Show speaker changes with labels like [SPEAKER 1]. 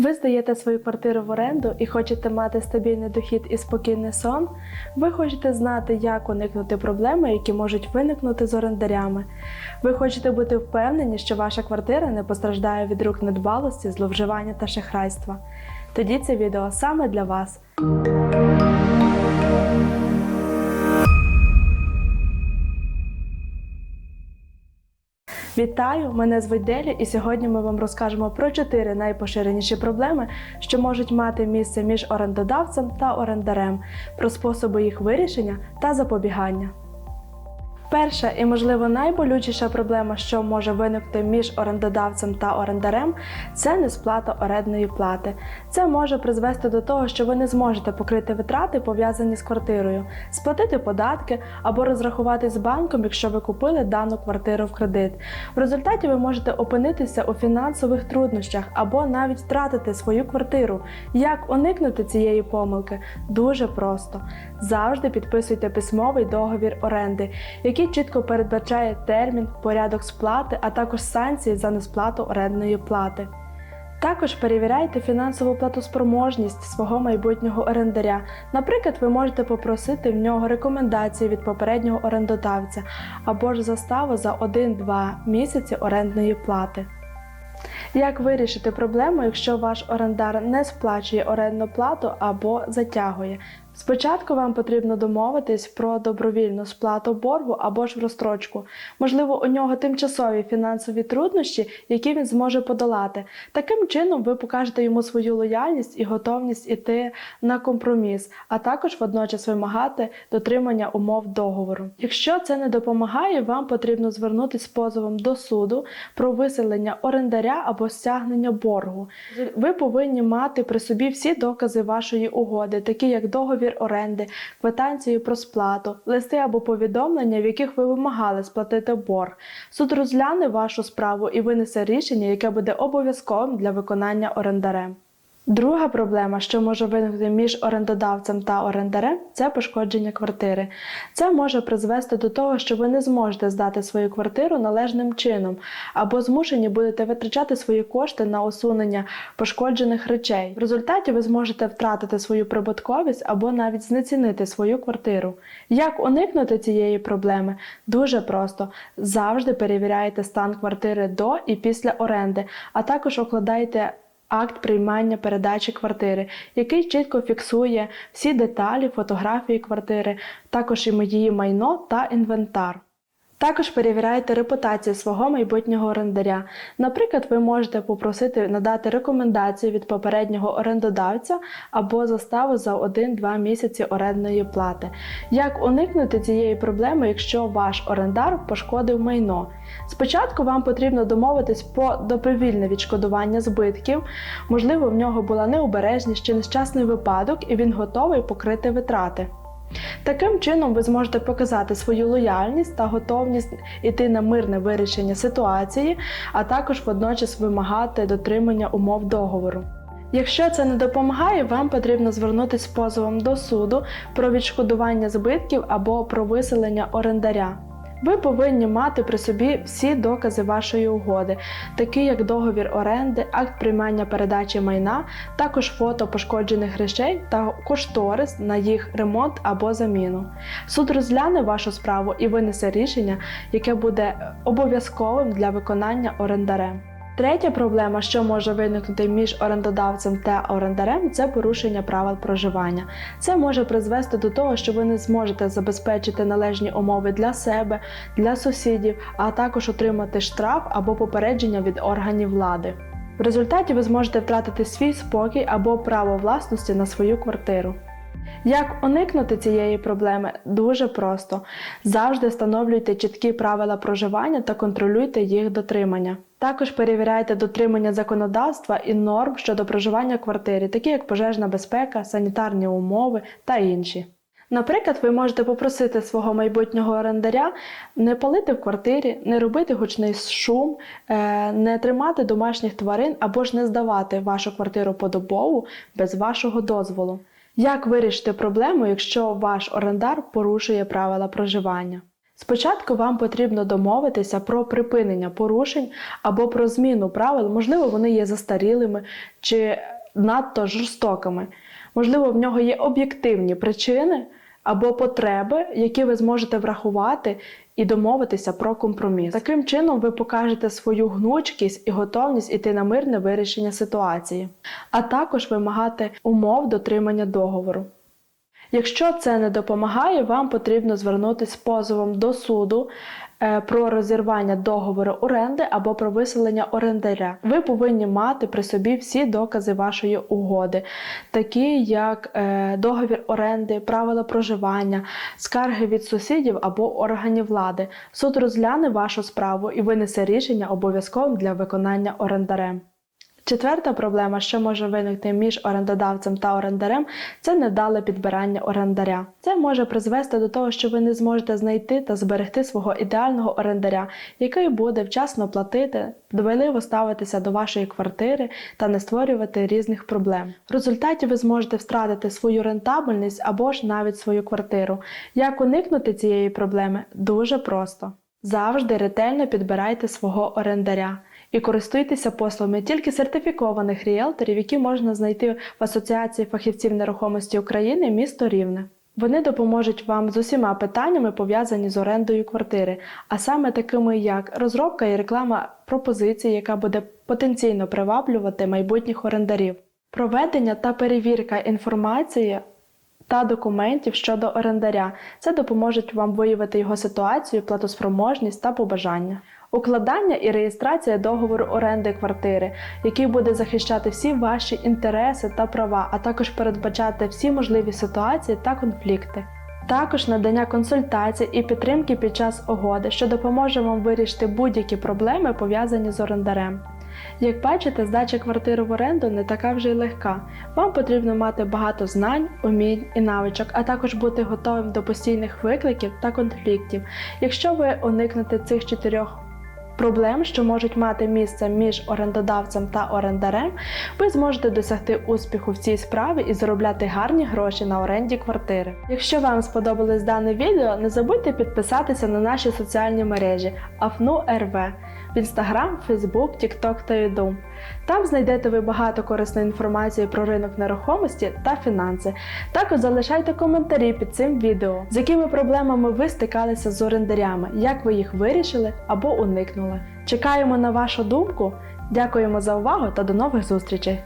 [SPEAKER 1] Ви здаєте свою квартиру в оренду і хочете мати стабільний дохід і спокійний сон. Ви хочете знати, як уникнути проблеми, які можуть виникнути з орендарями. Ви хочете бути впевнені, що ваша квартира не постраждає від рук недбалості, зловживання та шахрайства. Тоді це відео саме для вас. Вітаю! Мене звуть Делі, і сьогодні ми вам розкажемо про чотири найпоширеніші проблеми, що можуть мати місце між орендодавцем та орендарем, про способи їх вирішення та запобігання. Перша і, можливо, найболючіша проблема, що може виникнути між орендодавцем та орендарем, це несплата орендної плати. Це може призвести до того, що ви не зможете покрити витрати, пов'язані з квартирою, сплатити податки або розрахуватись з банком, якщо ви купили дану квартиру в кредит. В результаті ви можете опинитися у фінансових труднощах або навіть втратити свою квартиру. Як уникнути цієї помилки? Дуже просто. Завжди підписуйте письмовий договір оренди, який чітко передбачає термін, порядок сплати, а також санкції за несплату орендної плати. Також перевіряйте фінансову платоспроможність свого майбутнього орендаря. Наприклад, ви можете попросити в нього рекомендації від попереднього орендодавця або ж заставу за 1-2 місяці орендної плати. Як вирішити проблему, якщо ваш орендар не сплачує орендну плату або затягує? Спочатку вам потрібно домовитись про добровільну сплату боргу або ж в розстрочку. Можливо, у нього тимчасові фінансові труднощі, які він зможе подолати. Таким чином, ви покажете йому свою лояльність і готовність іти на компроміс, а також водночас вимагати дотримання умов договору. Якщо це не допомагає, вам потрібно звернутися з позовом до суду про виселення орендаря або стягнення боргу. Ви повинні мати при собі всі докази вашої угоди, такі як договір оренди, квитанцію про сплату, листи або повідомлення, в яких ви вимагали сплатити борг. Суд розгляне вашу справу і винесе рішення, яке буде обов'язковим для виконання орендарем. Друга проблема, що може виникнути між орендодавцем та орендарем, це пошкодження квартири. Це може призвести до того, що ви не зможете здати свою квартиру належним чином, або змушені будете витрачати свої кошти на усунення пошкоджених речей. В результаті ви зможете втратити свою прибутковість або навіть знецінити свою квартиру. Як уникнути цієї проблеми? Дуже просто. Завжди перевіряйте стан квартири до і після оренди, а також укладайте акт приймання передачі квартири, який чітко фіксує всі деталі, фотографії квартири, також і її майно та інвентар. Також перевіряйте репутацію свого майбутнього орендаря. Наприклад, ви можете попросити надати рекомендації від попереднього орендодавця або заставу за 1-2 місяці орендної плати. Як уникнути цієї проблеми, якщо ваш орендар пошкодив майно? Спочатку вам потрібно домовитись про добровільне відшкодування збитків, можливо, в нього була необережність чи нещасний випадок, і він готовий покрити витрати. Таким чином, ви зможете показати свою лояльність та готовність іти на мирне вирішення ситуації, а також водночас вимагати дотримання умов договору. Якщо це не допомагає, вам потрібно звернутися з позовом до суду про відшкодування збитків або про виселення орендаря. Ви повинні мати при собі всі докази вашої угоди, такі як договір оренди, акт приймання передачі майна, також фото пошкоджених речей та кошторис на їх ремонт або заміну. Суд розгляне вашу справу і винесе рішення, яке буде обов'язковим для виконання орендарем. Третя проблема, що може виникнути між орендодавцем та орендарем, це порушення правил проживання. Це може призвести до того, що ви не зможете забезпечити належні умови для себе, для сусідів, а також отримати штраф або попередження від органів влади. В результаті ви зможете втратити свій спокій або право власності на свою квартиру. Як уникнути цієї проблеми? Дуже просто. Завжди встановлюйте чіткі правила проживання та контролюйте їх дотримання. Також перевіряйте дотримання законодавства і норм щодо проживання в квартирі, такі як пожежна безпека, санітарні умови та інші. Наприклад, ви можете попросити свого майбутнього орендаря не палити в квартирі, не робити гучний шум, е, не тримати домашніх тварин або ж не здавати вашу квартиру подобову без вашого дозволу. Як вирішити проблему, якщо ваш орендар порушує правила проживання? Спочатку вам потрібно домовитися про припинення порушень або про зміну правил. Можливо, вони є застарілими чи надто жорстокими. Можливо, в нього є об'єктивні причини або потреби, які ви зможете врахувати і домовитися про компроміс. Таким чином, ви покажете свою гнучкість і готовність іти на мирне вирішення ситуації, а також вимагати умов дотримання договору. Якщо це не допомагає, вам потрібно звернутися з позовом до суду е, про розірвання договору оренди або про виселення орендаря. Ви повинні мати при собі всі докази вашої угоди, такі як е, договір оренди, правила проживання, скарги від сусідів або органів влади. Суд розгляне вашу справу і винесе рішення обов'язковим для виконання орендарем. Четверта проблема, що може виникти між орендодавцем та орендарем, це недале підбирання орендаря. Це може призвести до того, що ви не зможете знайти та зберегти свого ідеального орендаря, який буде вчасно платити, дбайливо ставитися до вашої квартири та не створювати різних проблем. В результаті ви зможете втратити свою рентабельність або ж навіть свою квартиру. Як уникнути цієї проблеми? Дуже просто. Завжди ретельно підбирайте свого орендаря і користуйтеся послугами тільки сертифікованих ріелторів, які можна знайти в Асоціації фахівців нерухомості України місто Рівне. Вони допоможуть вам з усіма питаннями, пов'язані з орендою квартири, а саме такими як розробка і реклама пропозиції, яка буде потенційно приваблювати майбутніх орендарів, проведення та перевірка інформації та документів щодо орендаря. Це допоможе вам виявити його ситуацію, платоспроможність та побажання. Укладання і реєстрація договору оренди квартири, який буде захищати всі ваші інтереси та права, а також передбачати всі можливі ситуації та конфлікти. Також надання консультацій і підтримки під час угоди, що допоможе вам вирішити будь-які проблеми, пов'язані з орендарем. Як бачите, здача квартири в оренду не така вже й легка. Вам потрібно мати багато знань, умінь і навичок, а також бути готовим до постійних викликів та конфліктів. Якщо ви уникнете цих чотирьох проблем, що можуть мати місце між орендодавцем та орендарем, ви зможете досягти успіху в цій справі і заробляти гарні гроші на оренді квартири. Якщо вам сподобалось дане відео, не забудьте підписатися на наші соціальні мережі АФНУ РВ в Instagram, Facebook, TikTok та YouTube. Там знайдете ви багато корисної інформації про ринок нерухомості та фінанси. Також залишайте коментарі під цим відео, з якими проблемами ви стикалися з орендарями, як ви їх вирішили або уникнули. Чекаємо на вашу думку. Дякуємо за увагу та до нових зустрічей!